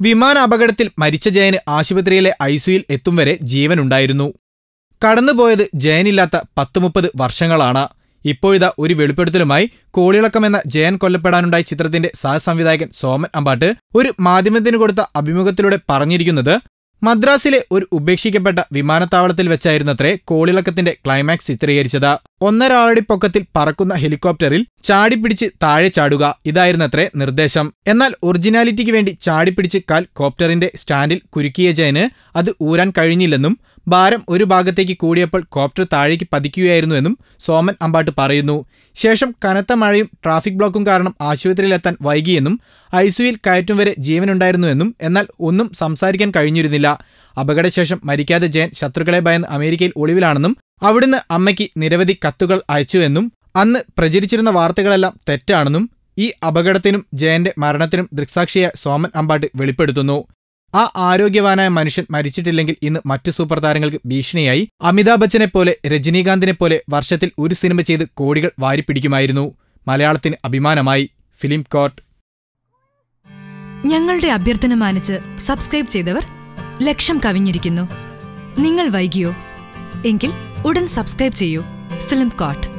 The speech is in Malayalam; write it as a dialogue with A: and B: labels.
A: വിമാന അപകടത്തിൽ മരിച്ച ജയന് ആശുപത്രിയിലെ ഐസിയിൽ എത്തും വരെ ജീവനുണ്ടായിരുന്നു. കടന്നുപോയത് ജയനില്ലാത്ത പത്ത് മുപ്പത് വർഷങ്ങളാണ്. ഇപ്പോഴിതാ ഒരു വെളിപ്പെടുത്തലുമായി കോളിളക്കം എന്ന ജയൻ കൊല്ലപ്പെടാനുണ്ടായ ചിത്രത്തിന്റെ സഹസംവിധായകൻ സോമൻ അമ്പാട്ട് ഒരു മാധ്യമത്തിന് കൊടുത്ത അഭിമുഖത്തിലൂടെ പറഞ്ഞിരിക്കുന്നത് മദ്രാസിലെ ഒരു ഉപേക്ഷിക്കപ്പെട്ട വിമാനത്താവളത്തിൽ വെച്ചായിരുന്നത്രേ കോളിളക്കത്തിന്റെ ക്ലൈമാക്സ് ചിത്രീകരിച്ചത്. ഒന്നരാളടി പൊക്കത്തിൽ പറക്കുന്ന ഹെലികോപ്റ്ററിൽ ചാടിപ്പിടിച്ച് താഴെ ചാടുക ഇതായിരുന്നത്രേ നിർദ്ദേശം. എന്നാൽ ഒറിജിനാലിറ്റിക്ക് വേണ്ടി ചാടിപ്പിടിച്ച് കാൽ കോപ്റ്ററിന്റെ സ്റ്റാൻഡിൽ കുരുക്കിയ ജയന് അത് ഊരാൻ കഴിഞ്ഞില്ലെന്നും ഭാരം ഒരു ഭാഗത്തേക്ക് കൂടിയപ്പോൾ കോപ്റ്റർ താഴേക്ക് പതിക്കുകയായിരുന്നു എന്നും സോമൻ അമ്പാട്ട് പറയുന്നു. ശേഷം കനത്ത മഴയും ട്രാഫിക് ബ്ലോക്കും കാരണം ആശുപത്രിയിലെത്താൻ വൈകിയെന്നും ഐസിയുയിൽ കയറ്റും വരെ ജീവനുണ്ടായിരുന്നുവെന്നും എന്നാൽ ഒന്നും സംസാരിക്കാൻ കഴിഞ്ഞിരുന്നില്ല. അപകടശേഷം മരിക്കാതെ ജയൻ ശത്രുക്കളെ ഭയന്ന് അമേരിക്കയിൽ ഒളിവിലാണെന്നും അവിടുന്ന് അമ്മയ്ക്ക് നിരവധി കത്തുകൾ അയച്ചുവെന്നും അന്ന് പ്രചരിച്ചിരുന്ന വാർത്തകളെല്ലാം തെറ്റാണെന്നും ഈ അപകടത്തിനും ജയന്റെ മരണത്തിനും ദൃക്സാക്ഷിയായ സോമൻ അമ്പാട്ട് വെളിപ്പെടുത്തുന്നു. ആ ആരോഗ്യവാനായ മനുഷ്യൻ മരിച്ചിട്ടില്ലെങ്കിൽ ഇന്ന് മറ്റു സൂപ്പർ താരങ്ങൾക്ക് ഭീഷണിയായി. അമിതാഭ് ബച്ചനെ പോലെ രജനീകാന്തിനെ പോലെ വർഷത്തിൽ ഒരു സിനിമ ചെയ്ത് കോടികൾ വാരിപ്പിടിക്കുമായിരുന്നു. മലയാളത്തിന് അഭിമാനമായി. Film court.
B: ഞങ്ങളുടെ അഭ്യർത്ഥന മാനിച്ച് സബ്സ്ക്രൈബ് ചെയ്തവർ ലക്ഷം കവിഞ്ഞിരിക്കുന്നു. നിങ്ങൾ വൈകിയോ? എങ്കിൽ ഉടൻ സബ്സ്ക്രൈബ് ചെയ്യൂ. Film coat